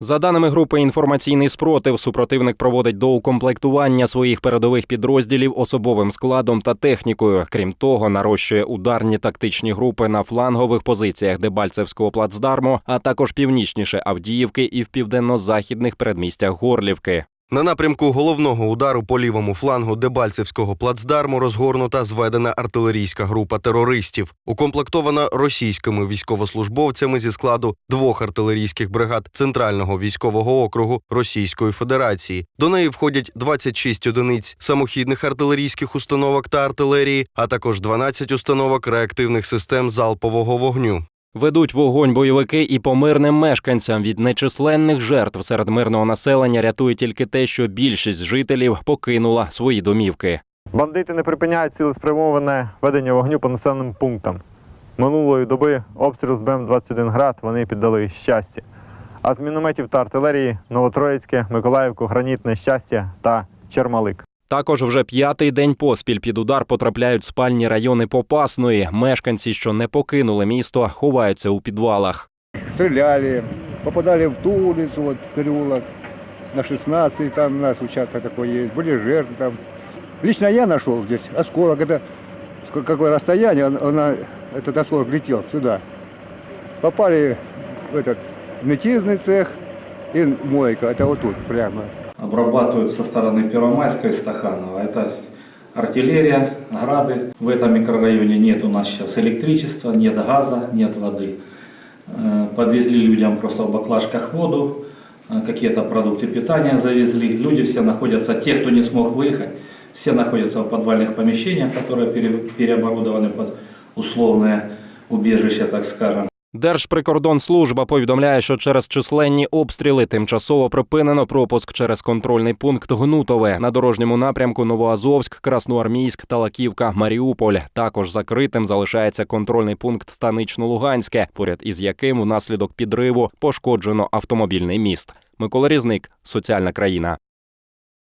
За даними групи інформаційний спротив, супротивник проводить доукомплектування своїх передових підрозділів особовим складом та технікою. Крім того, нарощує ударні тактичні групи на флангових позиціях Дебальцевського плацдарму, а також північніше Авдіївки і в південно-західних передмістях Горлівки. На напрямку головного удару по лівому флангу Дебальцевського плацдарму розгорнута зведена артилерійська група терористів, укомплектована російськими військовослужбовцями зі складу двох артилерійських бригад Центрального військового округу Російської Федерації. До неї входять 26 одиниць самохідних артилерійських установок та артилерії, а також 12 установок реактивних систем залпового вогню. Ведуть вогонь бойовики і по мирним мешканцям від нечисленних жертв серед мирного населення рятує тільки те, що більшість жителів покинула свої домівки. Бандити не припиняють цілеспрямоване ведення вогню по населеним пунктам. Минулої доби обстріл з БМ-21 град вони піддали щастя. А з мінометів та артилерії Новотроїцьке, Миколаївку, Гранітне щастя та Чермалик. Також вже п'ятий день поспіль під удар потрапляють спальні райони Попасної. Мешканці, що не покинули місто, ховаються у підвалах. стреляли, попадали в ту улицу, вот переулок на 16 там у нас участок такой есть, были жертвы там. Лично я нашел здесь осколок, это с ка- какое расстояние, он- она, этот осколок летел сюда. Попали в этот метизный цех и мойка, это вот тут прямо. Обрабатывают со стороны Первомайска и Стаханова. Это артиллерия, грады. В этом микрорайоне нет у нас сейчас электричества, нет газа, нет воды. Э, Подвезли людям просто в баклажках воду, э, какие-то продукты питания завезли. Люди все находятся, те, кто не смог выехать, все находятся в подвальных помещениях, которые пере- переоборудованы под условное убежище, так скажем. Держприкордонслужба повідомляє, що через численні обстріли тимчасово припинено пропуск через контрольний пункт Гнутове на дорожньому напрямку Новоазовськ, Красноармійськ, Талаківка, Маріуполь. Також закритим залишається контрольний пункт Станично-Луганське, поряд із яким внаслідок підриву пошкоджено автомобільний міст. Микола Різник, соціальна країна.